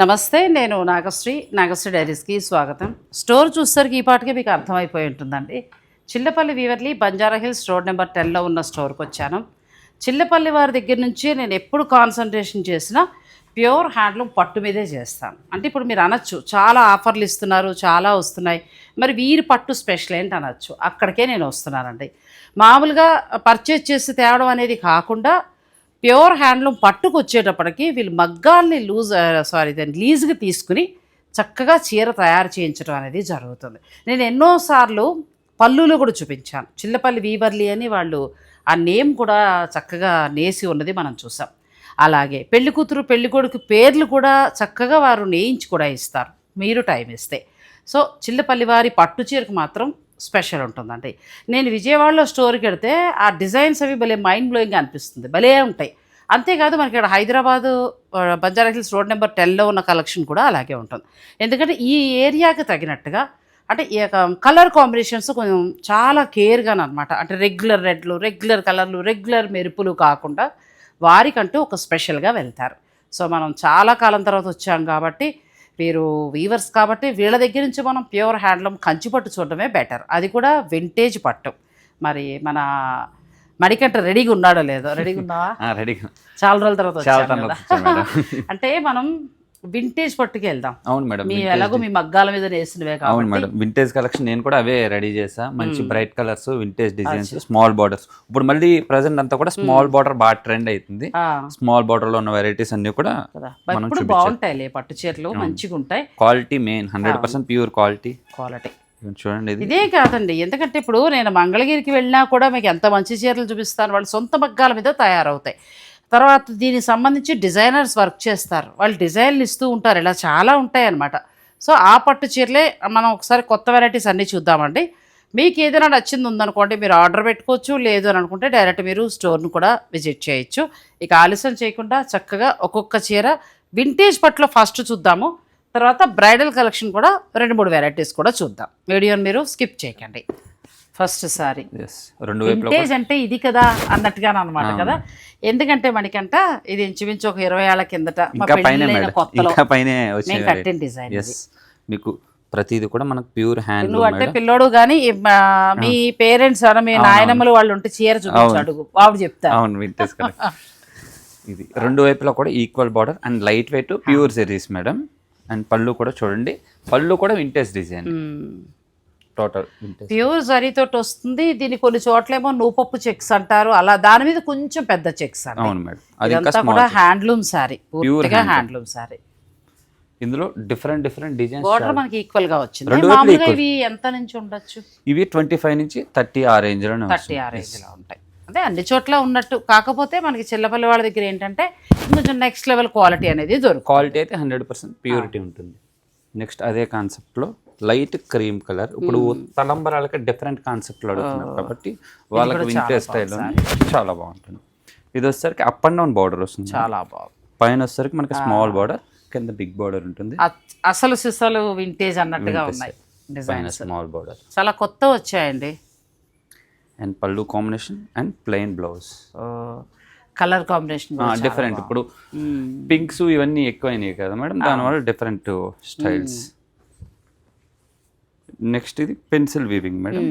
నమస్తే నేను నాగశ్రీ నాగశ్రీ డైరీస్కి స్వాగతం. స్టోర్ చూసేసరికి ఈ పాటికే మీకు అర్థమైపోయి ఉంటుందండి. Chillapalli వీవర్లీ Banjara hills road number టెన్లో ఉన్న స్టోర్కి వచ్చాను. చిల్లపల్లి వారి దగ్గర నుంచి నేను ఎప్పుడు కాన్సన్ట్రేషన్ చేసినా ప్యూర్ హ్యాండ్లూమ్ పట్టు మీదే చేస్తాను. అంటే ఇప్పుడు మీరు అనొచ్చు చాలా ఆఫర్లు ఇస్తున్నారు చాలా వస్తున్నాయి. మరి వీరి పట్టు స్పెషల్ ఏంటి అనొచ్చు అక్కడికే నేను వస్తున్నానండి. మామూలుగా పర్చేజ్ చేసి తేవడం అనేది కాకుండా ప్యూర్ హ్యాండ్లూమ్ పట్టుకొచ్చేటప్పటికి వీళ్ళు మగ్గాల్ని లూజ్ సారీ దాన్ని లీజ్గా తీసుకుని చక్కగా చీర తయారు చేయించడం అనేది జరుగుతుంది. నేను ఎన్నోసార్లు పళ్ళులో కూడా చూపించాను. చిల్లపల్లి వీవర్లి అని వాళ్ళు ఆ నేమ్ కూడా చక్కగా నేసి ఉన్నది మనం చూసాం. అలాగే పెళ్ళి కూతురు పెళ్ళి కొడుకు పేర్లు కూడా చక్కగా వారు నేయించి కూడా ఇస్తారు. మీరు టైం ఇస్తే. సో చిల్లపల్లి వారి పట్టు చీరకు మాత్రం స్పెషల్ ఉంటుందండి నేను విజయవాడలో స్టోర్కి వెడితే ఆ డిజైన్స్ అవి భలే మైండ్ బ్లోయింగ్ అనిపిస్తుంది. భలే ఉంటాయి. అంతేకాదు మనకి ఇక్కడ Hyderabad Banjara hills road number టెన్లో ఉన్న కలెక్షన్ కూడా అలాగే ఉంటుంది. ఎందుకంటే ఈ ఏరియాకి తగినట్టుగా అంటే ఈ యొక్క కలర్ కాంబినేషన్స్ కొంచెం చాలా కేర్గా అనమాట అంటే రెగ్యులర్ రెడ్లు రెగ్యులర్ కలర్లు రెగ్యులర్ మెరుపులు కాకుండా వారికంటూ ఒక స్పెషల్గా వెళ్తారు. సో మనం చాలా కాలం తర్వాత వచ్చాం కాబట్టి వీరు వీవర్స్ కాబట్టి వీళ్ళ దగ్గర నుంచి మనం ప్యూర్ హ్యాండ్లూమ్ కంచి పట్టు చూడడమే బెటర్ అది కూడా వింటేజ్ పట్టు. మరి మన మడికంట రెడీగా ఉన్నాడో లేదో? రెడీగా ఉన్నావా? రెడీగా. చాలా రోజుల తర్వాత. అంటే మనం వింటేజ్ పట్టుకి వెళ్దాం. అవును మేడం మీ ఎలాగో మీ మగ్గాల మీద వేసినవే అవును మేడం వింటేజ్ కలెక్షన్ నేను కూడా అవే రెడీ చేసా. మంచి bright colours vintage designs small borders ఇప్పుడు మళ్ళీ ప్రజెంట్ అంతా కూడా స్మాల్ బార్డర్ బాగా ట్రెండ్ అవుతుంది స్మాల్ బార్డర్లో ఉన్న వెరైటీస్ అన్ని కూడా మనం బాగుంటాయిలే పట్టు చీరలు మంచిగా ఉంటాయి. Quality main hundred percent pure quality quality చూడండి ఇదే కాదండి ఎందుకంటే ఇప్పుడు నేను మంగళగిరికి వెళ్ళినా కూడా మీకు ఎంత మంచి చీరలు చూపిస్తాను వాళ్ళు సొంత మగ్గాల మీద తయారవుతాయి. తర్వాత దీనికి సంబంధించి డిజైనర్స్ వర్క్ చేస్తారు. వాళ్ళు డిజైన్లు ఇస్తూ ఉంటారు. ఇలా చాలా ఉంటాయి అన్నమాట సో ఆ పట్టు చీరలే మనం ఒకసారి కొత్త వెరైటీస్ అన్నీ చూద్దామండి. మీకు ఏదైనా నచ్చింది ఉందనుకోండి మీరు ఆర్డర్ పెట్టుకోవచ్చు. లేదు అని అనుకుంటే డైరెక్ట్ మీరు స్టోర్ను కూడా విజిట్ చేయొచ్చు. ఇక ఆలస్యం చేయకుండా చక్కగా ఒక్కొక్క చీర వింటేజ్ పట్టులో ఫస్ట్ చూద్దాము. తర్వాత బ్రైడల్ కలెక్షన్ కూడా రెండు మూడు వెరైటీస్ కూడా చూద్దాం. వీడియోని మీరు స్కిప్ చేయకండి. First sorry. రెండు వింటేజ్ అంటే ఇది కదా అన్నట్టుగా అనమాట కదా. ఎందుకంటే మనకంట ఇది ఇంచుమించు ఒక ఇరవై ఏళ్ళ కిందట కొత్తలో. నేను కట్టిన డిజైన్ మీకు ప్రతిది కూడా మనకు ప్యూర్ హ్యాండ్ నువ్వు అంటే పిల్లోడు కానీ మీ పేరెంట్స్ అన్న మీ నాయనమ్మలు వాళ్ళు ఉంటే చీర చూపించు అడుగు. వాడు చెప్తారు అవును వింటేజ్ ఇది రెండు వైపులా కూడా equal border and light weight pure series madam. And పళ్ళు కూడా చూడండి. పళ్ళు కూడా వింటేజ్ డిజైన్ టోటల్ ప్యూర్ జరీతోటి వస్తుంది. దీని కొన్ని చోట్లేమో నూపప్పు చెక్స్ అంటారు. అలా దాని మీద కొంచెం పెద్ద చెక్స్ అవును మేడం. ఇదంతా కూడా హ్యాండ్లూమ్ సారీ. పూర్తిగా. హ్యాండ్లూమ్. సారీ. ఇందులో డిఫరెంట్ డిఫరెంట్ డిజైన్స్ బోర్డర్ మనకి ఈక్వల్గా వచ్చింది. మామూలుగా. ఇవి ఎంత నుంచి ఉండొచ్చు? ఇవి ట్వంటీ ఫైవ్ నుంచి థర్టీ ఆ రేంజ్లోనే థర్టీ ఆ రేంజ్లో ఉంటాయి. అదే అన్ని చోట్ల ఉన్నట్టు. కాకపోతే మనకి చిల్లపల్లి వాళ్ళ దగ్గర ఏంటంటే కొంచెం నెక్స్ట్ లెవెల్ క్వాలిటీ అనేది దొరుకుతుంది. క్వాలిటీ అయితే హండ్రెడ్ పర్సెంట్ ప్యూరిటీ ఉంటుంది. నెక్స్ట్ అదే కాన్సెప్ట్లో లైట్ క్రీమ్ కలర్. ఇప్పుడు తలంబరాలకి డిఫరెంట్ కాన్సెప్ట్లో అడుగుతున్నారు కాబట్టి వాళ్ళకి వింటేజ్ స్టైల్ చాలా బాగుంటుంది. ఇది వచ్చేసరికి అప్ అండ్ డౌన్ బార్డర్ వస్తుంది. చాలా బాగుంది. పైన వచ్చేసరికి మనకి స్మాల్ బార్డర్ కింద బిగ్ బార్డర్ ఉంటుంది. అసలు సిసలు వింటేజ్ అన్నట్టుగా ఉన్నాయి పైన డిజైన్స్ స్మాల్ బార్డర్ చాలా కొత్త వచ్చాయండి. అండ్ పళ్ళు combination and plain blouse colour combination different ఇప్పుడు పింక్స్ ఇవన్నీ ఎక్కువైనాయి కదా మేడం. దానివల్ల డిఫరెంట్ స్టైల్స్ నెక్స్ట్ ఇది పెన్సిల్ వీవింగ్ మేడం.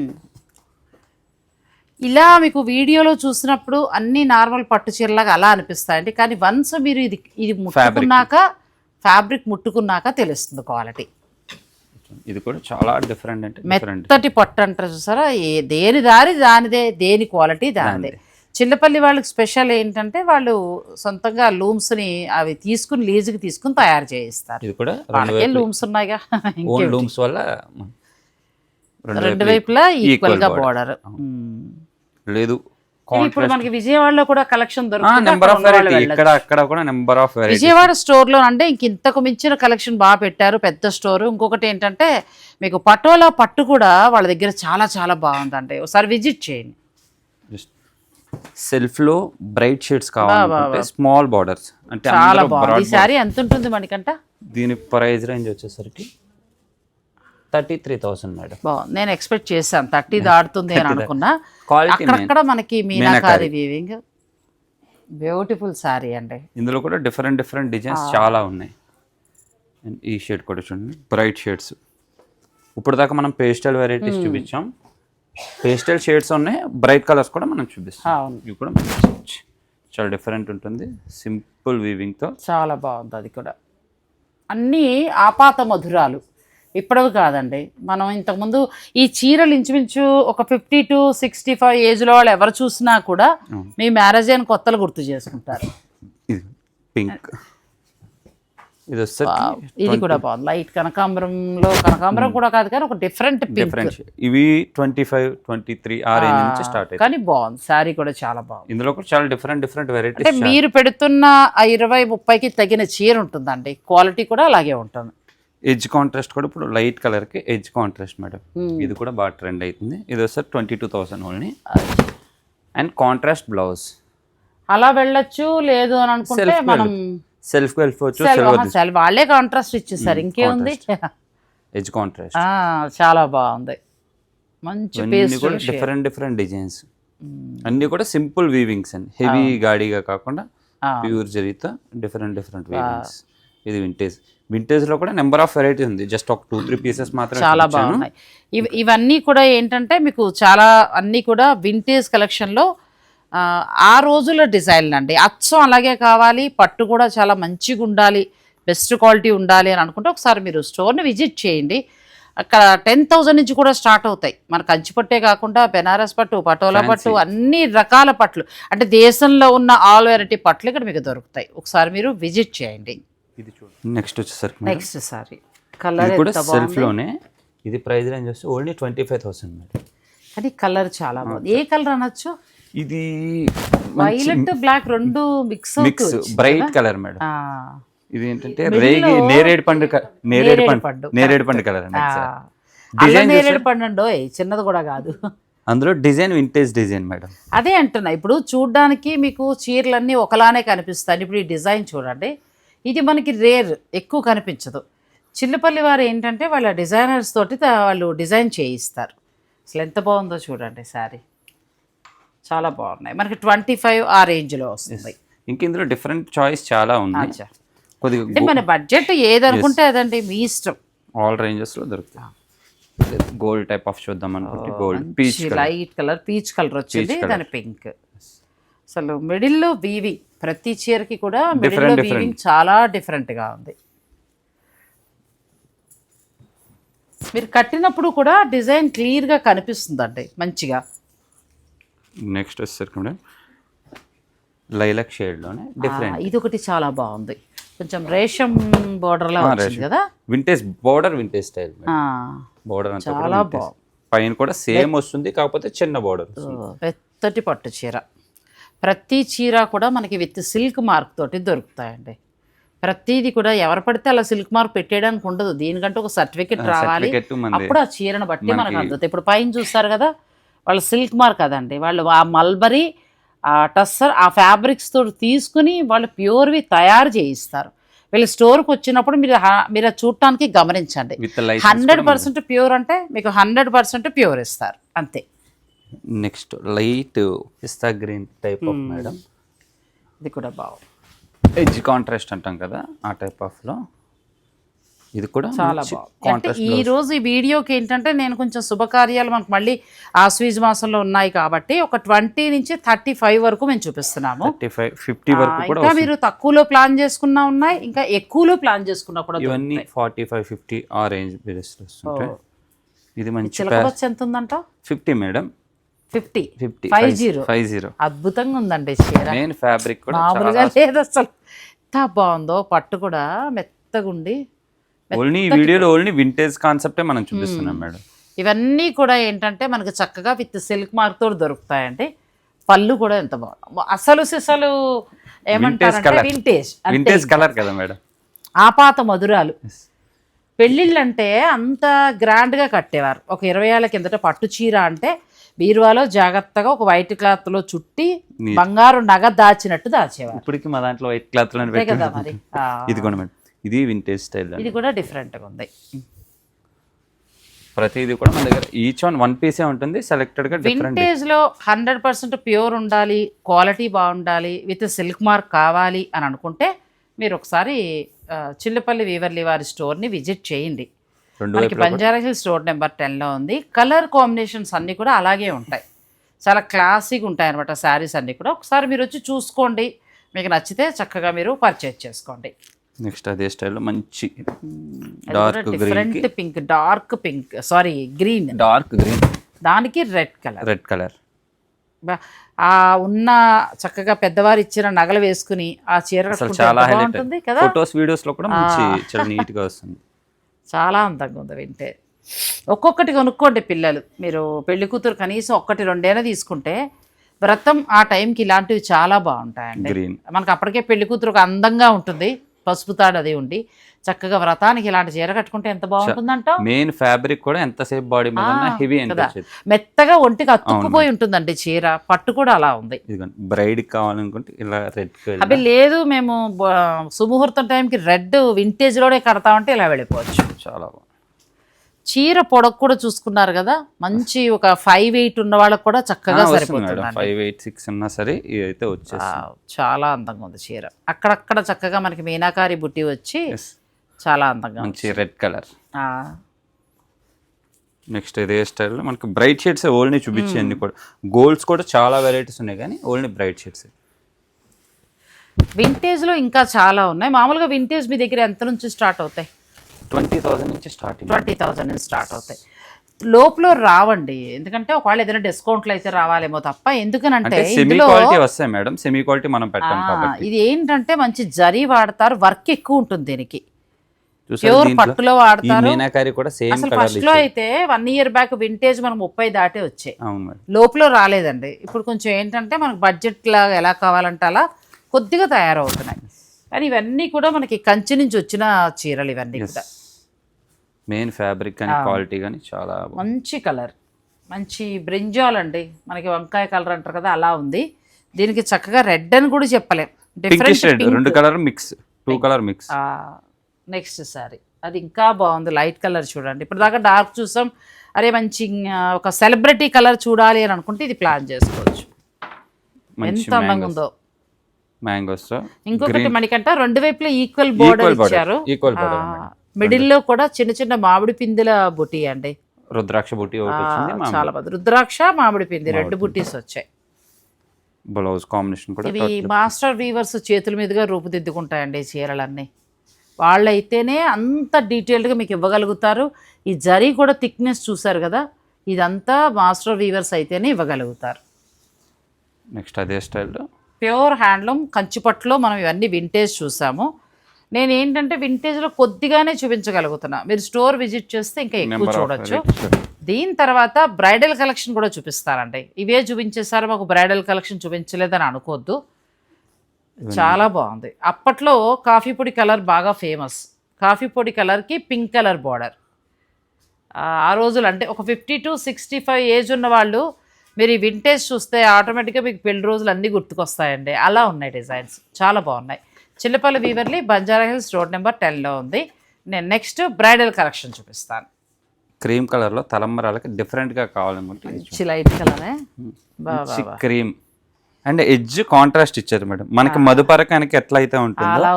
ఇలా మీకు వీడియోలో చూసినప్పుడు అన్ని నార్మల్ పట్టు చీరలాగా అలా అనిపిస్తాయండి. కానీ వన్స్ మీరు ఇది ఇది ముట్టుకున్నాక ఫ్యాబ్రిక్ ముట్టుకున్నాక తెలుస్తుంది క్వాలిటీ ఇది కూడా చాలా డిఫరెంట్ అంటే మెత్తటి పట్టు అంటారు చూసారా? ఏ దేని దారి దానిదే దేని క్వాలిటీ దానిదే. చిల్లపల్లి వాళ్ళకి స్పెషల్ ఏంటంటే వాళ్ళు సొంతంగా లూమ్స్ని అవి తీసుకుని లీజుకి తీసుకుని తయారు చేయిస్తారు. ఇది కూడా వాళ్ళకే లూమ్స్ ఉన్నాయిగా? లూమ్స్ వల్ల రెండు వైపులా ఈక్వల్గా. బార్డర్ లేదు. ఇప్పుడు మనకి విజయవాడలో కూడా కలెక్షన్ దొరుకుతుంది? నెంబర్. ఇక్కడ అక్కడ కూడా ఆఫ్ విజయవాడ స్టోర్లో అంటే ఇంక ఇంతకు మించిన కలెక్షన్ బాగా పెట్టారు పెద్ద స్టోర్ ఇంకొకటి ఏంటంటే మీకు పటోలా పట్టు కూడా వాళ్ళ దగ్గర చాలా చాలా బాగుందండి. ఒకసారి విజిట్ చేయండి. సెల్ఫ్లో బ్రైట్ షేడ్స్ కావాలంటే స్మాల్ బార్డర్స్ అంటే చాలా బాగుంది. శారీ ఎంత ఉంటుంది మనకంట దీని ప్రైస్ రేంజ్ వచ్చేసరికి థర్టీ త్రీ థౌసండ్ మేడం. బాగుంది. నేను ఎక్స్పెక్ట్ చేశాను. థర్టీ దాటుతుంది అని అనుకున్నా. క్వాలిటీ అక్కడక్కడ మనకి మీనాకారి వీవింగ్ బ్యూటిఫుల్ శారీ అండి. ఇందులో కూడా డిఫరెంట్ డిఫరెంట్ డిజైన్స్ చాలా ఉన్నాయి. ఈ షేడ్ కూడా చూడండి. బ్రైట్ షేడ్స్ ఇప్పుడు దాకా మనం పేస్టల్ వెరైటీస్ చూపించాం. పేస్టల్ షేడ్స్ ఉన్నాయి. బ్రైట్ కలర్స్ కూడా మనం చూపిస్తాం. ఇవి కూడా. చాలా డిఫరెంట్ ఉంటుంది. సింపుల్ వీవింగ్తో చాలా బాగుంది అది కూడా. అన్నీ ఆపాత మధురాలు. ఇప్పటివి కాదండి. మనం ఇంతకుముందు ఈ చీరలు ఇంచుమించు ఒక ఫిఫ్టీ టు సిక్స్టీ ఫైవ్ ఏజ్లో వాళ్ళు ఎవరు చూసినా కూడా మీ మ్యారేజ్ అయిన కొత్తలు గుర్తు చేసుకుంటారు. ఇది పింక్. ఇది వస్తే ఇది కూడా బాగుంది. లైట్ కనకాంబరంలో కనకాంబరం కూడా కాదు కానీ ఒక డిఫరెంట్ డిఫరెంట్ ఇవి ట్వంటీ ఫైవ్ ట్వంటీ త్రీ ఆ రేంజ్ నుంచి స్టార్ట్ కానీ బాగుంది. శారీ కూడా చాలా బాగుంది. ఇందులో కూడా చాలా డిఫరెంట్ డిఫరెంట్ అంటే వెరైటీస్ మీరు పెడుతున్న ఇరవై ముప్పైకి తగిన చీర ఉంటుందండి. క్వాలిటీ కూడా అలాగే ఉంటుంది. ఎడ్జ్ కాంట్రాస్ట్ కూడా ఇప్పుడు లైట్ కలర్కి ఎడ్జ్ కాంట్రాస్ట్ మేడం ఇది కూడా బాగా ట్రెండ్ అవుతుంది ఇది వస్తే twenty two thousand only. And contrast blouse అలా వెళ్ళొచ్చు లేదు అని అనుకుంటే మనం సెల్ఫ్ వెళ్ళిపోవచ్చు వాళ్ళే కాంట్రాస్ట్ ఇచ్చేసారు. ఇంకేముంది? ఎడ్జ్ కాంట్రాస్ట్ చాలా బాగుంది. మంచి డిఫరెంట్ డిఫరెంట్ డిజైన్స్ అన్ని కూడా సింపుల్ వీవింగ్స్ అండి హెవీ గాడిగా కాకుండా. ప్యూర్ జరిగితే డిఫరెంట్ డిఫరెంట్ వీవింగ్స్ ఇది వింటేజ్ వింటేజ్లో కూడా నెంబర్ ఆఫ్ వెరైటీ ఉంది. జస్ట్ ఒక టూ త్రీ పీసెస్ మాత్రమే చాలా. బాగున్నాయి. ఇవి ఇవన్నీ కూడా ఏంటంటే మీకు చాలా అన్నీ కూడా వింటేజ్ కలెక్షన్లో ఆ రోజుల డిజైన్లు అండి అచ్చం అలాగే కావాలి పట్టు కూడా చాలా మంచిగా ఉండాలి బెస్ట్ క్వాలిటీ ఉండాలి అని అనుకుంటే ఒకసారి మీరు స్టోర్ని విజిట్ చేయండి. అక్కడ టెన్ థౌజండ్ నుంచి కూడా స్టార్ట్ అవుతాయి. మన కంచి పట్టే కాకుండా బెనారస్ పట్టు పటోలా పట్టు అన్ని రకాల పట్లు. అంటే దేశంలో ఉన్న ఆల్ వెరైటీ పట్లు ఇక్కడ మీకు దొరుకుతాయి. ఒకసారి మీరు విజిట్ చేయండి. ఇది చూడండి నెక్స్ట్ వచ్చేసరికి నెక్స్ట్ సారీ కలర్ కూడా సెల్ఫ్లోనే. ఇది ప్రైస్ రేంజ్ వస్తే only twenty five thousand madam. కానీ కలర్ చాలా బాగుంది. ఏ కలర్ అనొచ్చు? ఇది వైలెట్ బ్లాక్ రెండు mix mix bright colour madam. ఇది ఏంటంటే రేగి నేరేడు పండు నేరేడు పండు నేరేడు పండు కలర్ అండి అల్ల నేరేడు పండు చిన్నది కూడా కాదు. అందులో డిజైన్ వింటేజ్ డిజైన్ మేడం. అదే అంటున్నా ఇప్పుడు చూడ్డానికి మీకు చీరలన్నీ ఒకలానే కనిపిస్తాయి. ఇప్పుడు ఈ డిజైన్ చూడండి. ఇది మనకి రేర్ ఎక్కువ కనిపించదు. చిల్లపల్లి వారు ఏంటంటే వాళ్ళ డిజైనర్స్ తోటి వాళ్ళు డిజైన్ చేయిస్తారు. అసలు ఎంత బాగుందో చూడండి శారీ. చాలా బాగున్నాయి. మనకి ట్వంటీ ఫైవ్ ఆ రేంజ్లో వస్తుంది. ఇంక ఇందులో డిఫరెంట్ చాయిస్ చాలా ఉన్నాయి. కొద్దిగా మన బడ్జెట్ ఏదనుకుంటే అదండి మీ ఇష్టం. ఆల్ రేంజెస్లో దొరుకుతాయి గోల్డ్ టైప్ ఆఫ్ చూద్దాం అనుకుంటే gold peach light colour peach colour వచ్చింది దాని పింక్ అసలు మిడిల్లో వీవింగ్ ప్రతి చీరకి కూడా మిడిల్లో వీవింగ్ చాలా different గా ఉంది. మీరు కట్టినప్పుడు కూడా డిజైన్గా కనిపిస్తుందండి మంచిగా. నెక్స్ట్ వచ్చేసరికి మేడం లైలక్ షేడ్లోనే డిఫరెంట్ ఇది ఒకటి చాలా బాగుంది. కొంచెం రేషం border లా వచ్చింది కదా? Vintage border vintage style border చాలా vintage. పైన కూడా సేమ్ వస్తుంది కాకపోతే చిన్న బోర్డర్ మెత్తటి పట్టు చీర. ప్రతి చీర కూడా మనకి విత్ సిల్క్ మార్క్ తోటి దొరుకుతాయండి. ప్రతిది కూడా ఎవరు పడితే అలా సిల్క్ మార్క్ పెట్టేయడానికి ఉండదు. దీనికంటే ఒక సర్టిఫికెట్ రావాలి. అప్పుడు ఆ చీరను బట్టి మనకు అందుతాయి. ఇప్పుడు పైన చూస్తారు కదా వాళ్ళు సిల్క్ మార్క్ అదండి. వాళ్ళు ఆ మల్బరీ ఆ టస్సర్ ఆ ఫ్యాబ్రిక్స్ తోటి తీసుకుని వాళ్ళు ప్యూర్వి తయారు చేయిస్తారు. వీళ్ళు స్టోర్కి వచ్చినప్పుడు మీరు మీరు చూడటానికి గమనించండి. హండ్రెడ్ పర్సెంట్ ప్యూర్ అంటే మీకు హండ్రెడ్ పర్సెంట్ ప్యూర్ ఇస్తారు. అంతే. Next light pista green type of madam. ఇది కూడా బాగుంది ఎడ్జ్ కాంట్రాస్ట్ అంటాం కదా ఆ టైప్ ఆఫ్లో. ఇది కూడా చాలా బాగుంది ఈ రోజు ఈ వీడియోకి ఏంటంటే నేను కొంచెం శుభకార్యాలు మనకు మళ్ళీ ఆశ్వీజ్ మాసంలో ఉన్నాయి కాబట్టి ఒక ట్వంటీ నుంచి థర్టీ ఫైవ్ వరకు మేము చూపిస్తున్నాము. ఫిఫ్టీ వరకు ఇంకా మీరు తక్కువలో ప్లాన్ చేసుకున్నా ఉన్నాయి ఇంకా ఎక్కువలో ప్లాన్ చేసుకున్నా కూడా ఇవన్నీ ఫార్టీ ఫైవ్ ఫిఫ్టీ ఆ రేంజ్ ఇది మంచి ఎంత ఉందంట fifty madam. Fifty. Fifty. Five zero. Five zero. అద్భుతంగా ఉందండి చీర. మెయిన్ ఫ్యాబ్రిక్ కూడా మామూలుగా లేదు అసలు. ఎంత బాగుందో పట్టు కూడా మెత్తగుండి ఓన్లీ ఈ వీడియోలో ఓన్లీ వింటేజ్ కాన్సెప్టే మనం చూపిస్తున్నాం మేడం. ఇవన్నీ కూడా ఏంటంటే మనకి చక్కగా విత్ సిల్క్ మార్క్ తోటి దొరుకుతాయండి. పళ్ళు కూడా ఎంత బాగుంది. అసలు సిసలు colour. వింటేజ్ వింటేజ్ కలర్ కదా మేడం. ఆపాత మధురాలు. పెళ్ళిళ్ళంటే అంత గ్రాండ్గా కట్టేవారు. ఒక ఇరవై ఏళ్ళ కిందట పట్టు చీర అంటే బీరువాలో జాగ్రత్తగా ఒక వైట్ క్లాత్లో చుట్టి బంగారు నగ దాచినట్టు దాచేవారు. ఇప్పటికి మా దాంట్లో వైట్ క్లాత్లో అంతే కదా మరి. ఇది కూడా మేడం. ఇది వింటేజ్ స్టైల్ ఇది కూడా డిఫరెంట్గా ఉంది. ప్రతిది కూడా మన దగ్గర ఈచ్ వన్ వన్ పీసే ఉంటుంది సెలెక్టెడ్గా డిఫరెంట్ వింటేజ్లో హండ్రెడ్ పర్సెంట్ ప్యూర్ ఉండాలి క్వాలిటీ బాగుండాలి విత్ సిల్క్ మార్క్ కావాలి అని అనుకుంటే మీరు ఒకసారి చిల్లపల్లి వీవర్లి వారి స్టోర్ని విజిట్ చేయండి. మనకి బంజారా హిల్స్ రోడ్ నెంబర్ టెన్లో ఉంది. కలర్ కాంబినేషన్స్ అన్నీ కూడా అలాగే ఉంటాయి. చాలా క్లాసిక్ ఉంటాయి అనమాట శారీస్ అన్నీ కూడా. ఒకసారి మీరు వచ్చి చూసుకోండి. మీకు నచ్చితే చక్కగా మీరు పర్చేజ్ చేసుకోండి. నెక్స్ట్ అదే స్టైల్లో మంచి dark different pink dark pink sari green dark green దానికి రెడ్ కలర్ రెడ్ కలర్ ఆ ఉన్న చక్కగా పెద్దవారు ఇచ్చిన నగలు వేసుకుని ఆ చీర చాలా బాగుంటుంది కదా? ఫొటోస్ వీడియోస్లో కూడా మంచి చాలా నీట్గా వస్తుంది. చాలా అందంగా ఉంది వింటే. ఒక్కొక్కటి కొనుక్కోండి పిల్లలు. మీరు పెళ్ళి కూతురు కనీసం ఒక్కటి రెండైనా తీసుకుంటే వ్రతం ఆ టైంకి ఇలాంటివి చాలా బాగుంటాయండి. మనకు అప్పటికే పెళ్ళి కూతురు ఒక అందంగా ఉంటుంది. పసుపు తాడు అది ఉండి చక్కగా వ్రతానికి ఇలాంటి చీర కట్టుకుంటే ఎంత బాగుంటుందంటావు? మెయిన్ ఫ్యాబ్రిక్ కూడా ఎంతసేపు బాడీ హెవీ మెత్తగా ఒంటికి అతుక్కుపోయి ఉంటుందండి చీర. పట్టు కూడా అలా ఉంది. బ్రైడ్ కావాలనుకుంటే ఇలా రెడ్ అవి లేదు మేము సుముహూర్తం టైంకి రెడ్ వింటేజ్లోనే కడతామంటే ఇలా వెళ్ళిపోవచ్చు. చాలా బాగుంది. చీర పొడవు కూడా చూసుకున్నారు కదా మంచి ఒక ఫైవ్ ఎయిట్ ఉన్న వాళ్ళకి కూడా చక్కగా సరిపోతుంది ఫైవ్ ఎయిట్ సిక్స్ ఉన్నా సరే ఇదైతే వచ్చేస్తుంది. చాలా అందంగా ఉంది చీర. అక్కడక్కడ చక్కగా మనకి మీనాకారి బుట్టి వచ్చి. చాలా అందంగా ఉంది. మంచి రెడ్ కలర్ నెక్స్ట్ ఇదే స్టైల్లో మనకి బ్రైట్ షేడ్స్ ఓన్లీ చూపించాయి కూడా. గోల్డ్స్ కూడా చాలా వెరైటీస్ ఉన్నాయి కానీ ఓన్లీ బ్రైట్ షేడ్స్ వింటేజ్లో ఇంకా చాలా ఉన్నాయి. మామూలుగా వింటేజ్ మీ దగ్గర ఎంత నుంచి స్టార్ట్ అవుతాయి? ట్వంటీ థౌసండ్ నుంచి స్టార్టింగ్ ట్వంటీ థౌజండ్ నుంచి స్టార్ట్ అవుతాయి. లోపల రావండి. ఎందుకంటే ఒకవేళ ఏదైనా డిస్కౌంట్లు అయితే రావాలేమో తప్ప ఎందుకనంటే సెమీ క్వాలిటీ వస్తాయి మేడం. సెమీ క్వాలిటీ మనం పెట్టాం కాబట్టి. ఇది ఏంటంటే మంచి జరీ వాడతారు వర్క్ ఎక్కువ ఉంటుంది దీనికి. ప్యూర్ పట్టులో వాడతారు. మీనాకారి కూడా సేమ్ అసలు ఫస్ట్లో అయితే వన్ ఇయర్ బ్యాక్ వింటేజ్ మనం ముప్పై దాటే వచ్చాయి. లోపల రాలేదండి. ఇప్పుడు కొంచెం ఏంటంటే మనకు బడ్జెట్ లాగా ఎలా కావాలంటే అలా కొద్దిగా తయారవుతున్నాయి. కానీ ఇవన్నీ కూడా మనకి కంచి నుంచి వచ్చిన చీరలు ఇవన్నీ కూడా. మెయిన్ ఫ్యాబ్రిక్ కానీ క్వాలిటీ కానీ చాలా. మంచి కలర్. మంచి బ్రింజాల్ అండి మనకి వంకాయ కలర్ అంటారు కదా అలా ఉంది. దీనికి చక్కగా రెడ్ అని కూడా చెప్పలేం. రెడ్ డిఫరెంట్ రెండు colour mix two colour mix next sari అది ఇంకా బాగుంది లైట్ కలర్ చూడండి. ఇప్పుడు దాకా డార్క్ చూసాం. అరే మంచి ఒక సెలబ్రిటీ కలర్ చూడాలి అని అనుకుంటే ఇది ప్లాన్ చేసుకోవచ్చు. ఎంత అందంగా ఉందో. మ్యాంగోస్ ఇంకొకటి మనకంట రెండు వైపులా ఈక్వల్ బోర్డర్. ఇచ్చారు. border మిడిల్లో కూడా చిన్న చిన్న మామిడి పిందెల బుట్టి అండి. రుద్రాక్ష ఆ, చాలా బాగుంది. రుద్రాక్ష మామిడి పిండి రెండు బుట్టీస్ వచ్చాయి. బ్లౌజ్ కాంబినేషన్ కూడా ఇవి మాస్టర్ వీవర్స్ చేతుల మీదుగా రూపుదిద్దుకుంటాయండి ఈ చీరలన్నీ. వాళ్ళైతేనే అంత డీటెయిల్డ్గా మీకు ఇవ్వగలుగుతారు. ఈ జరీ కూడా థిక్నెస్ చూసారు కదా ఇదంతా మాస్టర్ వీవర్స్ అయితేనే ఇవ్వగలుగుతారు. నెక్స్ట్ అదే స్టైల్లో ప్యూర్ హ్యాండ్లూమ్ కంచిపట్టులో మనం ఇవన్నీ వింటేజ్ చూసాము. నేను ఏంటంటే వింటేజ్లో కొద్దిగానే చూపించగలుగుతున్నా. మీరు స్టోర్ విజిట్ చేస్తే ఇంకా ఎక్కువ చూడొచ్చు. దీని తర్వాత బ్రైడల్ కలెక్షన్ కూడా చూపిస్తారండి ఇవే చూపించేసారు మాకు బ్రైడల్ కలెక్షన్ చూపించలేదని అనుకోవద్దు చాలా బాగుంది. అప్పట్లో కాఫీ పొడి కలర్ బాగా ఫేమస్ కాఫీ పొడి కలర్కి పింక్ కలర్ బార్డర్ ఆ రోజులు అంటే ఒక fifty to sixty five age ఉన్న వాళ్ళు మీరు ఈ వింటేజ్ చూస్తే ఆటోమేటిక్గా మీకు పెళ్ళి రోజులు అన్నీ గుర్తుకొస్తాయండి. అలా ఉన్నాయి డిజైన్స్. చాలా బాగున్నాయి. Chillapalli weaverly Banjara Hills road number టెన్లో ఉంది. నేను నెక్స్ట్ బ్రైడల్ కలెక్షన్ చూపిస్తాను. క్రీమ్ కలర్లో తలంబరాలకి డిఫరెంట్గా కావాలనుకుంటే లైట్ కలరే? క్రీమ్. అండ్ ఎడ్జ్ కాంట్రాస్ట్ ఇచ్చారు మేడం. మనకి మధుపరకానికి ఎట్లా అయితే ఉంటుందో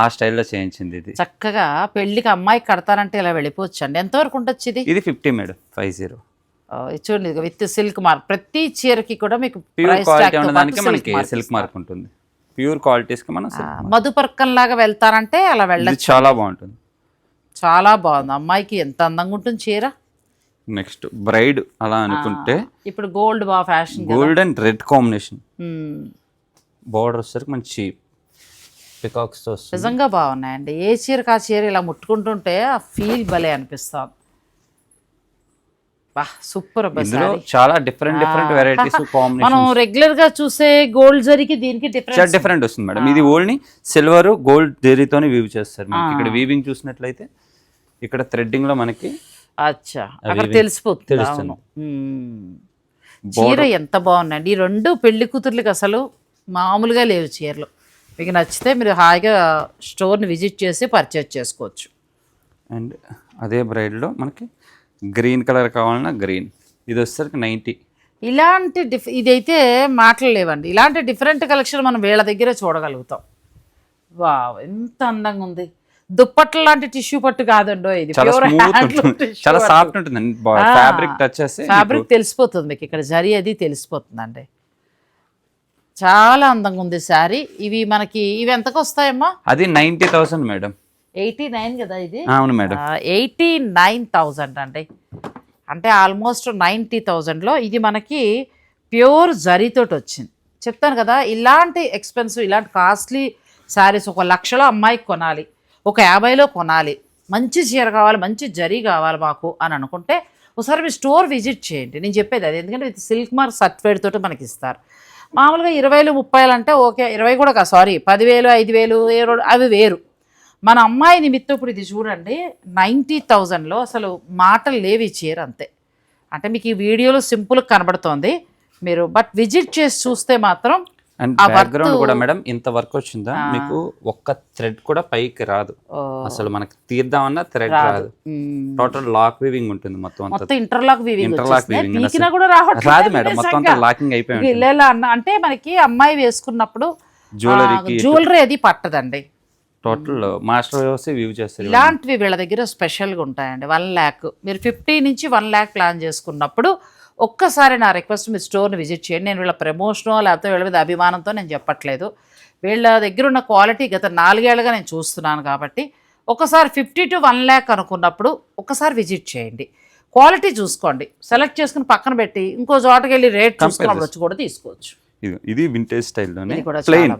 ఆ స్టైల్లో చేయించింది ఇది. చక్కగా పెళ్ళికి అమ్మాయి కడతారంటే ఇలా వెళ్ళిపోవచ్చు అండి ఎంతవరకు ఉండొచ్చు ఇది? ఇది ఫిఫ్టీ మేడం ఫైవ్ జీరో చూడండి విత్ సిల్క్ మార్క్. ప్రతి చీరకి కూడా మీకు ప్యూర్ క్వాలిటీ ఉండడానికి మనకి సిల్క్ మార్క్ ఉంటుంది. ప్యూర్ క్వాలిటీస్కి మనం మధుపర్కం లాగా వెళ్తారంటే అలా. వెళ్ళచ్చు. చాలా బాగుంటుంది. చాలా బాగుంది. అమ్మాయికి ఎంత అందంగా ఉంటుంది చీర? నెక్స్ట్ బ్రైడ్ అలా అనుకుంటే ఇప్పుడు గోల్డ్ బాగా fashion gold and red combination border వచ్చేసరికి మంచి పికాక్స్ నిజంగా బాగున్నాయండి. ఏ చీరకు ఆ చీర ఇలా ముట్టుకుంటుంటే ఆ ఫీల్ భలే అనిపిస్తుంది బా సూపర్ ఇందులో చాలా డిఫరెంట్ డిఫరెంట్ వెరైటీస్ మనం రెగ్యులర్గా చూసే గోల్డ్ జరికి దీనికి చాలా డిఫరెన్స్ డిఫరెంట్ వస్తుంది మేడం. ఇది ఓన్లీ సిల్వర్ గోల్డ్ దేరీతోనే వీవ్ చేస్తారు ఇక్కడ వీవింగ్ చూసినట్లయితే ఇక్కడ థ్రెడ్డింగ్లో మనకి అచ్చా. అక్కడ తెలిసిపోతుంది. తెలుస్తుంది. చీర ఎంత బాగుందండి. ఈ రెండు పెళ్ళి కూతుర్లకి అసలు మామూలుగా లేవు చీరలు. మీకు నచ్చితే మీరు హాయిగా స్టోర్ని విజిట్ చేసి పర్చేజ్ చేసుకోవచ్చు. అండ్ అదే బ్రైడ్లో మనకి గ్రీన్ కలర్ కావాలన్నా గ్రీన్. ఇది వచ్చేసరికి నైంటీ ఇలాంటి డిఫ్ ఇదైతే మాటలు లేవండి. ఇలాంటి డిఫరెంట్ కలెక్షన్ మనం వీళ్ళ దగ్గరే చూడగలుగుతాం. వావ్ ఎంత అందంగా ఉంది. దుప్పట్ల లాంటి టిష్యూ పట్టు కాదండో ఇది. చాలా సాఫ్ట్ ఉంటుంది. ఫ్యాబ్రిక్ టచ్ చేస్తే ఫ్యాబ్రిక్ తెలిసిపోతుంది మీకు. ఇక్కడ జరి అది తెలిసిపోతుందండి. చాలా అందంగా ఉంది శారీ. ఇవి మనకి ఇవి ఎంతకు వస్తాయమ్మా అది ninety thousand madam. Eighty nine కదా ఇది? అవును మేడం. ఎయిటీ నైన్ థౌజండ్ అండి. అంటే ఆల్మోస్ట్ నైంటీ థౌజండ్లో ఇది మనకి ప్యూర్ జరీతోటి వచ్చింది. చెప్తాను కదా ఇలాంటి ఎక్స్పెన్సివ్ ఇలాంటి కాస్ట్లీ శారీస్ ఒక లక్షలో అమ్మాయికి కొనాలి ఒక యాభైలో కొనాలి మంచి చీర కావాలి మంచి జరీ కావాలి మాకు అని అనుకుంటే ఒకసారి మీ స్టోర్ విజిట్ చేయండి. నేను చెప్పేది అది. ఎందుకంటే విత్ సిల్క్ మార్క్ సర్టిఫైడ్ తోటి మనకి ఇస్తారు. మామూలుగా ఇరవైలు ముప్పైలు అంటే ఓకే ఇరవై కూడా కాదు సారీ పదివేలు ఐదు వేలు అవి వేరు. మన అమ్మాయి నిమిత్తం ఇప్పుడు ఇది చూడండి నైంటీ థౌజండ్లో అసలు మాటలు లేవి చీర అంతే. అంటే మీకు ఈ వీడియోలో సింపుల్గా కనబడుతోంది మీరు బట్ విజిట్ చేసి చూస్తే మాత్రం అండ్ ఆ బ్యాక్గ్రౌండ్ కూడా మేడం ఇంత వర్క్ వచ్చిందా? మీకు ఒక్క థ్రెడ్ కూడా పైకి రాదు. అసలు మనకి తీద్దామన్నా థ్రెడ్ రాదు. టోటల్ లాక్ వీవింగ్ ఉంటుంది మొత్తం అంతా. మొత్తం ఇంటర్లాక్ వీవింగ్ ఇంటర్లాక్ వీవింగ్ కూడా రాదు మేడం మొత్తం అంతా లాకింగ్ అయిపోయి ఉంటుంది. ఇలా అన్న అంటే మనకి అమ్మాయి వేసుకున్నప్పుడు జ్యువెలరీకి జ్యువెలరీ అది పట్టదండి. టోటల్ మాస్టర్ వచ్చి వ్యూ చేస్తారు ఇలాంటివి వీళ్ళ దగ్గర స్పెషల్గా ఉంటాయండి. వన్ ల్యాక్ మీరు ఫిఫ్టీ నుంచి వన్ ల్యాక్ ప్లాన్ చేసుకున్నప్పుడు ఒక్కసారి నా రిక్వెస్ట్ మీ స్టోర్ని విజిట్ చేయండి. నేను వీళ్ళ ప్రమోషనో లేకపోతే వీళ్ళ మీద అభిమానంతో నేను చెప్పట్లేదు. వీళ్ళ దగ్గర ఉన్న క్వాలిటీ గత నాలుగేళ్ళుగా నేను చూస్తున్నాను కాబట్టి ఒకసారి ఫిఫ్టీ టు వన్ ల్యాక్ అనుకున్నప్పుడు ఒకసారి విజిట్ చేయండి. క్వాలిటీ చూసుకోండి. సెలెక్ట్ చేసుకుని పక్కన పెట్టి ఇంకో చోటకి వెళ్ళి రేట్ చూసుకున్నప్పుడు వచ్చి కూడా తీసుకోవచ్చు. ఇది వింటేజ్ స్టైల్లోనే కూడా ప్లెయిన్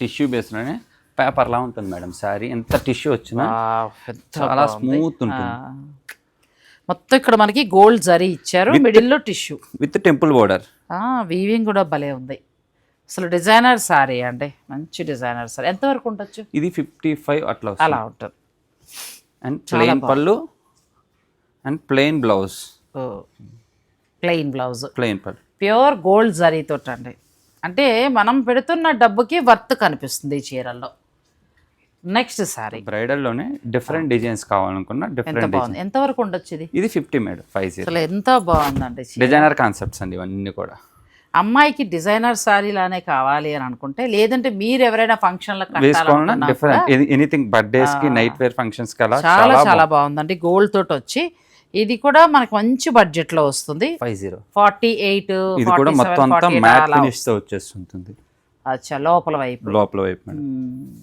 టిష్యూ బేస్లోనే పేపర్ లా ఉంటుంది మేడం సారీ ఎంత టిష్యూ వచ్చినా ఎంత చాలా. స్మూత్ ఉంటుంది. మొత్తం ఇక్కడ మనకి గోల్డ్ జరీ ఇచ్చారు. మిడిల్లో tissue. With temple border weaving కూడా భలే ఉంది. అసలు డిజైనర్ సారీ అండి. మంచి డిజైనర్ సారీ ఎంతవరకు ఉండొచ్చు? ఇది ఫిఫ్టీ ఫైవ్ అట్లా అలా ఉంటుంది. అండ్ ప్లెయిన్ పళ్ళు and plain blouse plain blouse plain పళ్ళు. ప్యూర్ గోల్డ్ జరీతో అండి అంటే మనం పెడుతున్న డబ్బుకి వర్త్ కనిపిస్తుంది ఈ చీరల్లో. నెక్స్ట్ సారీ బ్రైడల్లోనే డిఫరెంట్ డిజైన్స్ కావాలనుకున్న ఎంత డిఫరెంట్ బాగుంది ఎంతవరకు ఉండొచ్చు ఇది? ఇది ఫిఫ్టీ మేడం ఫైవ్ జీరో అసలు ఎంత బాగుందండి. డిజైనర్ కాన్సెప్ట్స్ అండి ఇవన్నీ కూడా. అమ్మాయికి డిజైనర్ సారీ లానే కావాలి అని అనుకుంటే లేదంటే మీరు ఎవరైనా ఫంక్షన్లో వేసుకోవాలన్నా డిఫరెంట్ ఎనీథింగ్ బర్త్డేస్కి నైట్ వేర్ ఫంక్షన్స్కి అలా చాలా చాలా బాగుందండి. గోల్డ్ తోటి వచ్చి ఇది కూడా మనకి మంచి బడ్జెట్లో వస్తుంది. Five zero. ఫార్టీ ఎయిట్ ఇది కూడా మొత్తం అంతా మ్యాట్ ఫినిష్తో వచ్చేస్తుంటుంది. అచ్చా లోపల వైపు. లోపల వైపు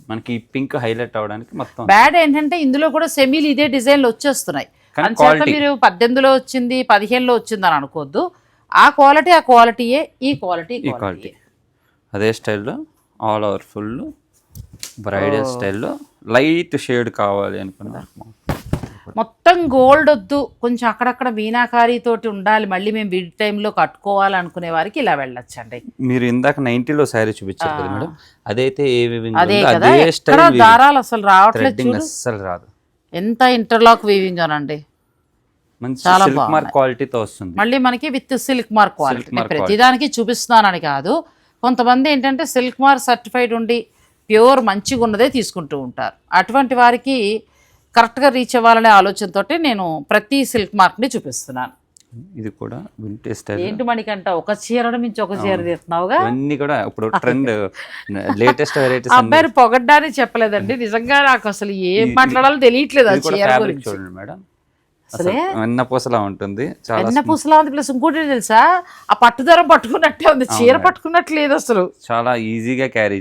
మనకి పింక్ హైలైట్ అవడానికి మొత్తం బ్యాడ్ ఏంటంటే ఇందులో కూడా సెమీలు ఇదే డిజైన్లు వచ్చేస్తున్నాయి. అంచేత. మీరు పద్దెనిమిదిలో వచ్చింది పదిహేనులో వచ్చింది అని అనుకోవద్దు ఆ క్వాలిటీ ఆ క్వాలిటీయే ఈ క్వాలిటీ ఈ క్వాలిటీ అదే స్టైల్లో ఆల్ ఓవర్ ఫుల్ బ్రైడల్ స్టైల్లో లైట్ షేడ్ కావాలి అనుకున్నారు మొత్తం గోల్డ్ వద్దు. కొంచెం అక్కడక్కడ మీనాకారి తోటి ఉండాలి. మళ్ళీ మేము విడ్ టైంలో కట్టుకోవాలి అనుకునే వారికి ఇలా వెళ్ళొచ్చండి. మీరు ఇందాక 90 లో శారీ చూపించారు కదా మేడం. అదైతే అదే కదా. ఎక్కడ దారాలు అసలు రావట్లేదు అస్సలు రాదు. ఎంత ఇంటర్లాక్ వీవింగ్ అనండి. చాలా క్వాలిటీతో వస్తుంది. మళ్ళీ మనకి విత్ సిల్క్ మార్క్ క్వాలిటీ ప్రతిదానికి చూపిస్తున్నానని కాదు. కొంతమంది ఏంటంటే సిల్క్ మార్క్ సర్టిఫైడ్ ఉండి ప్యూర్ మంచిగా ఉన్నదే తీసుకుంటూ ఉంటారు. అటువంటి వారికి కరెక్ట్గా రీచ్ అవ్వాలనే ఆలోచనతోటి నేను ప్రతి సిల్క్ మార్క్ని చూపిస్తున్నాను. ఇది కూడా వింటేజ్ స్టైల్ ఏంటి మణికంట ఒక చీరను మించి ఒక చీర తీస్తున్నావుగా? ఇవన్నీ కూడా ఇప్పుడు ట్రెండ్. లేటెస్ట్ వెరైటీస్ ఆ అబ్బాయిని పొగడ్డానికి చెప్పలేదండి. నిజంగా నాకు అసలు ఏం మాట్లాడాలో తెలియట్లేదు ఆ చీర గురించి. చూడండి మేడం. అసలే? వెన్న పూసలా ఉంటుంది. చాలా వెన్న పూసలా ఉంది ప్లస్ ఇంకోటి తెలుసా? ఆ పట్టుదరం పట్టుకున్నట్టే ఉంది. చీర పట్టుకున్నట్టు లేదు అసలు. చాలా ఈజీగా క్యారీ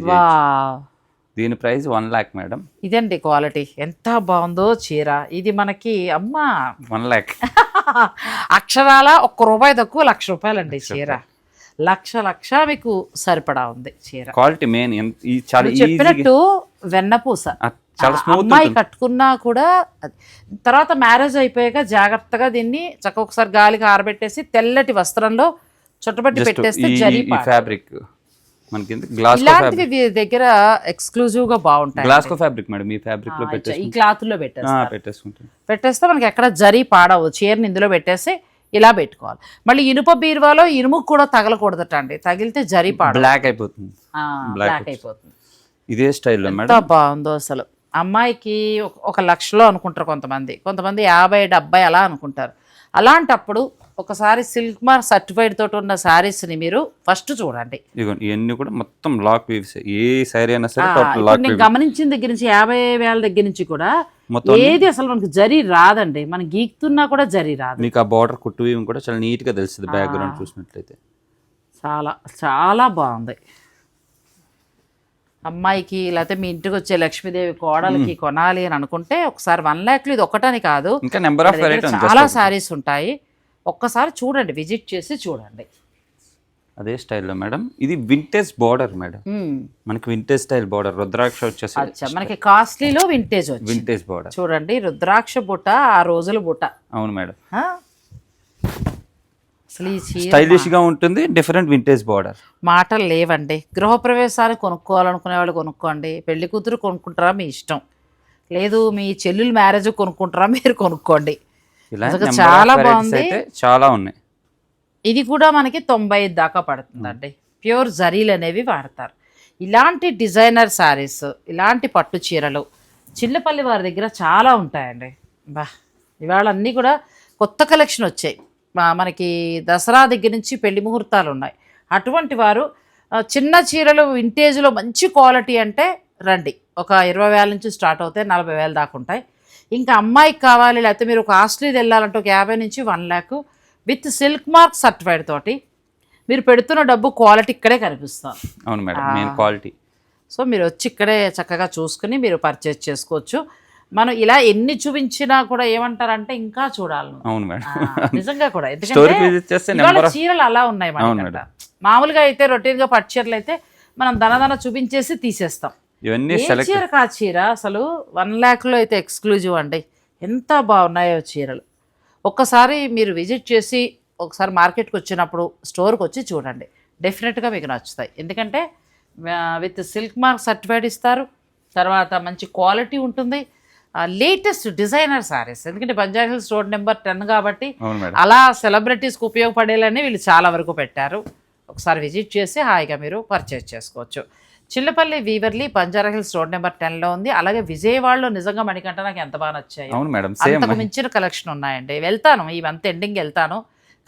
దీని ప్రైస్ వన్ లాక్ మేడం. ఇదండి క్వాలిటీ. ఎంత బాగుందో చీర. ఇది మనకి అమ్మా! వన్ లాక్ అక్షరాల ఒక్క రూపాయి తక్కువ లక్ష రూపాయలండి చీర. లక్ష లక్ష మీకు సరిపడా ఉంది చీర. Quality main. ఈ చాలా చెప్పినట్టు వెన్నపూస చాలా అమ్మాయి కట్టుకున్నా కూడా తర్వాత మ్యారేజ్ అయిపోయాక జాగ్రత్తగా దీన్ని చక్క ఒకసారి గాలికి ఆరబెట్టేసి తెల్లటి వస్త్రంలో చుట్టబెట్టి పెట్టేస్తే ఫ్యాబ్రిక్ మనకి గ్లాస్ దగ్గర ఎక్స్క్లూజివ్గా బాగుంటాయి గ్లాస్ ఫ్యాబ్రిక్ మేడం ఈ ఫ్యాబ్రిక్లో ఈ క్లాత్లో పెట్టేసుకుంటాం. పెట్టేస్తే మనకి ఎక్కడ జరి పాడవు చీరని ఇందులో పెట్టేసి ఇలా పెట్టుకోవాలి. మళ్ళీ ఇనుప బీరువాలో ఇనుము కూడా తగలకూడదట అండి తగిలితే జరి పాడవు. బ్లాక్ అయిపోతుంది. బ్లాక్ అయిపోతుంది. ఇదే స్టైల్లో మేడం. బాగుందో అసలు. అమ్మాయికి ఒక లక్షలో అనుకుంటారు కొంతమంది. కొంతమంది యాభై డెబ్బై అలా అనుకుంటారు. అలాంటప్పుడు ఒకసారి సిల్క్ మార్క్ సర్టిఫైడ్ తోటి ఉన్న శారీస్ని మీరు ఫస్ట్ చూడండి. ఇవన్నీ కూడా మొత్తం లాక్ వీవ్స్ ఏ శారీ అయినా సరే నేను గమనించిన దగ్గర నుంచి యాభై వేల దగ్గర నుంచి కూడా మొత్తం ఏది అసలు మనకి జరీ రాదండి. మనం గీక్తున్నా కూడా జరీ రాదు. మీకు ఆ బార్డర్ కుట్టు వీవింగ్ కూడా చాలా నీట్గా తెలుస్తుంది బ్యాక్గ్రౌండ్ చూసినట్లయితే. చాలా చాలా బాగుంది. అమ్మాయికి లేకపోతే మీ ఇంటికి వచ్చే లక్ష్మీదేవి కోడలికి కొనాలి అని అనుకుంటే ఒకసారి వన్ ల్యాక్లు ఇది ఒకటని కాదు. ఇంకా నెంబర్ ఆఫ్ చాలా శారీస్ ఉంటాయి. ఒక్కసారి చూడండి విజిట్ చేసి చూడండి. అదే స్టైల్లో మేడం. ఇది వింటేజ్ బార్డర్ మేడం. మనకి వింటేజ్ స్టైల్ బార్డర్ రుద్రాక్ష వచ్చేసి మనకి కాస్ట్లీలో వింటేజ్ వింటేజ్ బార్డర్ చూడండి రుద్రాక్ష బుట్ట ఆ రోజుల బుట్ట. అవును మేడం. స్టైలిష్గా ఉంటుంది డిఫరెంట్ వింటేజ్ బార్డర్ మాటలు లేవండి. గృహప్రవేశాలు కొనుక్కోవాలనుకునే వాళ్ళు కొనుక్కోండి. పెళ్ళి కూతురు కొనుక్కుంటారా మీ ఇష్టం. లేదు మీ చెల్లెలు మ్యారేజ్ కొనుక్కుంటారా మీరు కొనుక్కోండి. ఇలా చాలా బాగుంది. అయితే చాలా ఉన్నాయి. ఇది కూడా మనకి తొంభై ఐదు దాకా పడుతుందండి. ప్యూర్ జరీలు అనేవి వాడతారు. ఇలాంటి డిజైనర్ శారీస్ ఇలాంటి పట్టు చీరలు చిల్లపల్లి వారి దగ్గర చాలా ఉంటాయండి. బా ఇవాళ అన్నీ కూడా కొత్త కలెక్షన్ వచ్చాయి. మనకి దసరా దగ్గర నుంచి పెళ్ళి ముహూర్తాలు ఉన్నాయి. అటువంటి వారు చిన్న చీరలు వింటేజ్లో మంచి క్వాలిటీ అంటే రండి. ఒక ఇరవై వేల నుంచి స్టార్ట్ అవుతాయి నలభై వేల దాకా ఉంటాయి. ఇంకా అమ్మాయికి కావాలి లేకపోతే మీరు ఒక కాస్ట్లీది వెళ్ళాలంటే ఒక యాభై నుంచి one lakh with silk mark certified తోటి మీరు పెడుతున్న డబ్బు క్వాలిటీ ఇక్కడే కనిపిస్తుంది. అవును మేడం క్వాలిటీ. సో మీరు వచ్చి ఇక్కడే చక్కగా చూసుకుని మీరు పర్చేజ్ చేసుకోవచ్చు. మనం ఇలా ఎన్ని చూపించినా కూడా ఏమంటారంటే ఇంకా చూడాలి. అవును మేడం. నిజంగా కూడా. ఎందుకంటే చీరలు అలా ఉన్నాయి మామూలుగా అయితే రొటీన్గా పట్టు చీరలు అయితే మనం దనదన చూపించేసి తీసేస్తాం. ఇవన్నీ ఏ సెలెక్ట్ చీర కా చీర? అసలు వన్ ల్యాక్లో అయితే ఎక్స్క్లూజివ్ అండి. ఎంత బాగున్నాయో చీరలు. ఒక్కసారి మీరు విజిట్ చేసి ఒకసారి మార్కెట్కి వచ్చినప్పుడు స్టోర్కి వచ్చి చూడండి. డెఫినెట్గా మీకు నచ్చుతాయి. ఎందుకంటే విత్ సిల్క్ మార్క్ సర్టిఫైడ్ ఇస్తారు. తర్వాత మంచి క్వాలిటీ ఉంటుంది. లేటెస్ట్ డిజైనర్ సారీస్ ఎందుకంటే Banjara Hills road number ten కాబట్టి అలా సెలబ్రిటీస్కి ఉపయోగపడేలానే వీళ్ళు చాలా వరకు పెట్టారు. ఒకసారి విజిట్ చేసి హాయిగా మీరు పర్చేజ్ చేసుకోవచ్చు. Chillapalli weaverly Banjara Hills road number టెన్లో ఉంది. అలాగే విజయవాడలో నిజంగా మణికంట నాకు ఎంత బాగా నచ్చాయి. అవును మేడం అంతకు మించిన కలెక్షన్ ఉన్నాయండి. వెళ్తాను ఈ మంత్ ఎండింగ్ వెళ్తాను.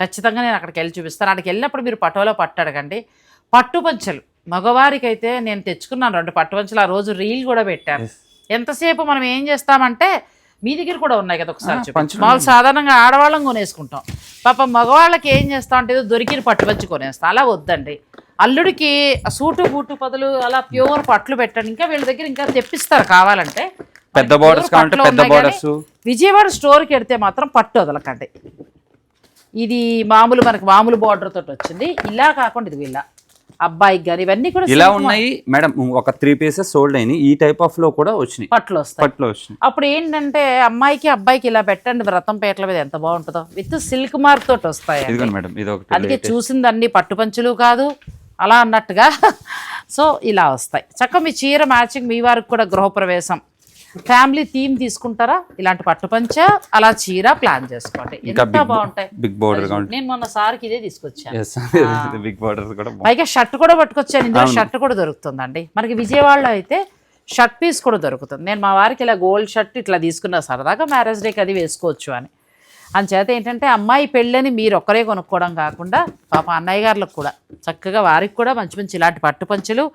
ఖచ్చితంగా నేను అక్కడికి వెళ్ళి చూపిస్తాను. అక్కడికి వెళ్ళినప్పుడు మీరు పట్టువలో పట్టు అడగండి. పట్టు పంచలు. మగవారికి అయితే నేను తెచ్చుకున్నాను రెండు పట్టు పంచలు. ఆ రోజు రీల్ కూడా పెట్టాను. ఎంతసేపు మనం ఏం చేస్తామంటే మీ దగ్గర కూడా ఉన్నాయి కదా ఒకసారి మామూలు సాధారణంగా ఆడవాళ్ళం కొనేసుకుంటాం. పాప మగవాళ్ళకి ఏం చేస్తాం అంటే ఏదో దొరికిన పట్టు పంచి కొనేస్తాం. అలా వద్దండి. అల్లుడికి సూటు బూటు పదులు అలా ప్యూర్ పట్లు పెట్టండి. ఇంకా వీళ్ళ దగ్గర ఇంకా తెప్పిస్తారు కావాలంటే. పెద్ద బార్డర్స్ కావాలంటే పెద్ద బార్డర్స్ విజయవాడ స్టోర్కి వెడితే మాత్రం పట్టు వదలకండి. ఇది మామూలు మనకి మామూలు బార్డర్ తోటి వచ్చింది. ఇలా కాకుండా ఇది ఇలా. అబ్బాయికి కానీ ఇవన్నీ కూడా ఇలా ఉన్నాయి. మేడం ఒక త్రీ పీసెస్ సోల్డ్ అయినాయి. ఈ టైప్ ఆఫ్లో కూడా వచ్చినాయి. పట్లు వస్తాయి. పట్లో వచ్చినాయి. అప్పుడు ఏంటంటే అమ్మాయికి అబ్బాయికి ఇలా పెట్టండి. వ్రతం పేటల మీద ఎంత బాగుంటుందో. విత్ సిల్క్ మార్క్ తోటి వస్తాయి మేడం ఇది ఒకటి అందుకే చూసింది అన్ని పట్టు పంచులు కాదు. అలా అన్నట్టుగా. సో ఇలా వస్తాయి. చక్క మీ చీర మ్యాచింగ్ మీ వారికి కూడా గృహప్రవేశం. ఫ్యామిలీ థీమ్ తీసుకుంటారా? ఇలాంటి పట్టు పంచ? అలా చీర ప్లాన్ చేసుకోండి. ఎంత బాగుంటాయి. బిగ్ బార్డర్ కావాలి నేను మొన్న సార్కి ఇదే తీసుకొచ్చాను. బిగ్ కూడా పైగా షర్ట్ కూడా పట్టుకొచ్చాను. ఇందులో షర్ట్ కూడా దొరుకుతుందండి. మనకి విజయవాడలో అయితే షర్ట్ పీస్ కూడా దొరుకుతుంది. నేను మా వారికి ఇలా గోల్డ్ షర్ట్ ఇట్లా తీసుకున్నా సరదాగా మ్యారేజ్ డేకి అది వేసుకోవచ్చు అని. అంచేత ఏంటంటే అమ్మాయి పెళ్ళని మీరు ఒక్కరే కొనుక్కోవడం కాకుండా పాప అన్నయ్య గారులకు కూడా. చక్కగా వారికి కూడా మంచి మంచి ఇలాంటి పట్టు పంచలు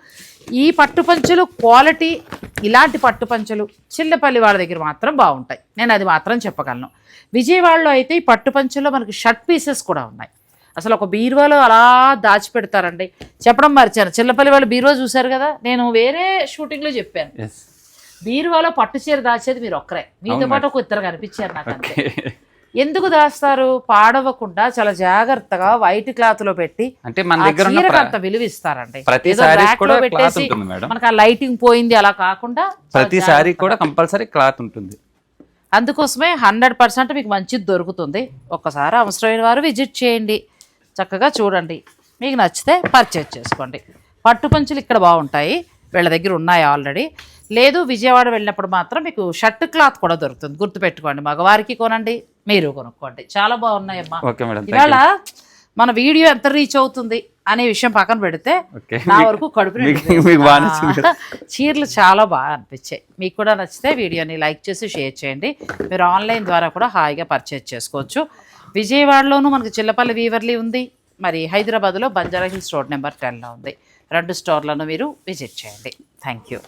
ఈ పట్టు పంచలు క్వాలిటీ ఇలాంటి పట్టు పంచలు చిల్లపల్లి వాళ్ళ దగ్గర మాత్రం బాగుంటాయి. నేను అది మాత్రం చెప్పగలను. విజయవాడలో అయితే ఈ పట్టు పంచలో మనకి షర్ట్ పీసెస్ కూడా ఉన్నాయి. అసలు ఒక బీరువాలో అలా దాచిపెడతారండి. చెప్పడం మర్చాను. చిల్లపల్లి వాళ్ళు బీరువా చూశారు కదా? నేను వేరే షూటింగ్లో చెప్పాను. బీరువాలో పట్టు చీర దాచేది మీరు ఒక్కరే. మీతో పాటు ఒక ఇద్దరు కనిపించారు నాకు ఎందుకు దాస్తారు? పాడవకుండా చాలా జాగ్రత్తగా వైట్ క్లాత్లో పెట్టి అంటే మన దగ్గర అంత పెట్టేసి మనకు ఆ లైటింగ్ పోయింది అలా కాకుండా చాలా ప్రతి సారీ కూడా కంపల్సరీ క్లాత్ ఉంటుంది. అందుకోసమే హండ్రెడ్ పర్సెంట్ మీకు మంచిది దొరుకుతుంది. ఒక్కసారి అవసరమైన వారు విజిట్ చేయండి. చక్కగా చూడండి. మీకు నచ్చితే పర్చేజ్ చేసుకోండి. పట్టు పంచులు ఇక్కడ బాగుంటాయి. వీళ్ళ దగ్గర ఉన్నాయి ఆల్రెడీ లేదు విజయవాడ వెళ్ళినప్పుడు మాత్రం మీకు షర్ట్ క్లాత్ కూడా దొరుకుతుంది. గుర్తుపెట్టుకోండి. మగవారికి కొనండి. మీరు కొనుక్కోండి. చాలా బాగున్నాయమ్మా. ఇవాళ మన వీడియో ఎంత రీచ్ అవుతుంది అనే విషయం పక్కన పెడితే నా వరకు కడుపు చీరలు చాలా బాగా అనిపించాయి. మీకు కూడా నచ్చితే వీడియోని లైక్ చేసి షేర్ చేయండి. మీరు ఆన్లైన్ ద్వారా కూడా హాయిగా పర్చేజ్ చేసుకోవచ్చు. విజయవాడలోనూ మనకి చిల్లపల్లి వీవర్లీ ఉంది. మరి హైదరాబాద్లో బంజారా హిల్స్ రోడ్ నెంబర్ టెన్లో ఉంది. రెండు స్టోర్లను మీరు విజిట్ చేయండి. Thank you.